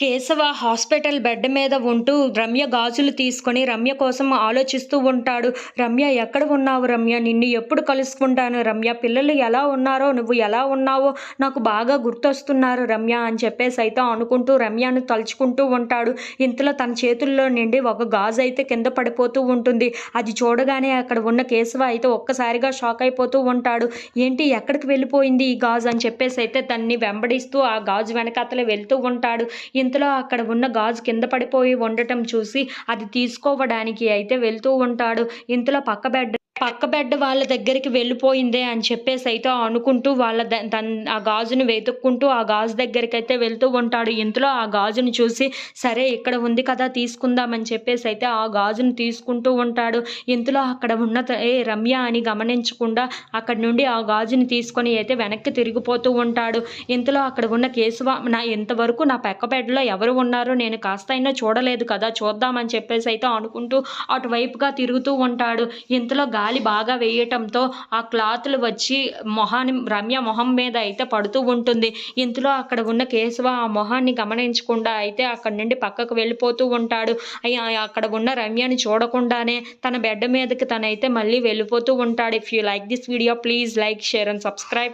Keshava hospital bed మీద ఉంటూ రమ్య గాజులు తీసుకొని రమ్య కోసం ఆలోచిస్తూ ఉంటాడు. రమ్య ఎక్కడ ఉన్నావు రమ్య? నిన్ను ఎప్పుడు కలుసుకుంటాను? రమ్య పిల్లలు ఎలా ఉన్నారో? నువ్వు ఎలా ఉన్నావో? నాకు బాగా గుర్తొస్తున్నారు రమ్య అని చెప్పేసి అయితే అనుకుంటూ రమ్యను తలుచుకుంటూ ఉంటాడు. ఇంతలో తన చేతుల్లో నుండి ఒక గాజు అయితే కింద పడిపోతూ ఉంటుంది. అది చూడగానే అక్కడ ఉన్న కేశవ అయితే ఒక్కసారిగా షాక్ అయిపోతూ ఉంటాడు. ఏంటి ఎక్కడికి వెళ్ళిపోయింది ఈ గాజు? అని చెప్పేసి అయితే దాన్ని వెంబడిస్తూ ఆ గాజు వెనకాతలే వెళ్తూ ఉంటాడు. ఇంతలో అక్కడ ఉన్న గాజు కింద పడిపోయి ఉండటం చూసి అది తీసుకోవడానికి అయితే వెళ్తూ ఉంటాడు. ఇంతలో పక్క బెడ్ పక్క బెడ్ వాళ్ళ దగ్గరికి వెళ్ళిపోయిందే అని చెప్పేసి అయితే అనుకుంటూ వాళ్ళ ద- తన్ ఆ గాజును వెతుక్కుంటూ ఆ గాజు దగ్గరికి అయితే వెళ్తూ ఉంటాడు. ఇంతలో ఆ గాజును చూసి సరే ఇక్కడ ఉంది కదా తీసుకుందామని చెప్పేసి అయితే ఆ గాజును తీసుకుంటూ ఉంటాడు. ఇంతలో అక్కడ ఉన్న త- ఏ రమ్య అని గమనించకుండా అక్కడి నుండి ఆ గాజుని తీసుకొని అయితే వెనక్కి తిరిగిపోతూ ఉంటాడు. ఇంతలో అక్కడ ఉన్న కేశవ నా ఇంతవరకు నా పెక్క బెడ్లో ఎవరు ఉన్నారో నేను కాస్త అయినా చూడలేదు కదా చూద్దామని చెప్పేసి అయితే అనుకుంటూ అటువైపుగా తిరుగుతూ ఉంటాడు. ఇంతలో గాలి బాగా వేయటంతో ఆ క్లాత్లు వచ్చి మొహాన్ని రమ్య మొహం మీద అయితే పడుతూ ఉంటుంది. ఇంతలో అక్కడ ఉన్న కేశవ ఆ మొహాన్ని గమనించకుండా అయితే అక్కడి నుండి పక్కకు వెళ్ళిపోతూ ఉంటాడు. అక్కడ ఉన్న రమ్యని చూడకుండానే తన బెడ్ మీదకి తనైతే మళ్ళీ వెళ్ళిపోతూ ఉంటాడు. If you like this video please like share and subscribe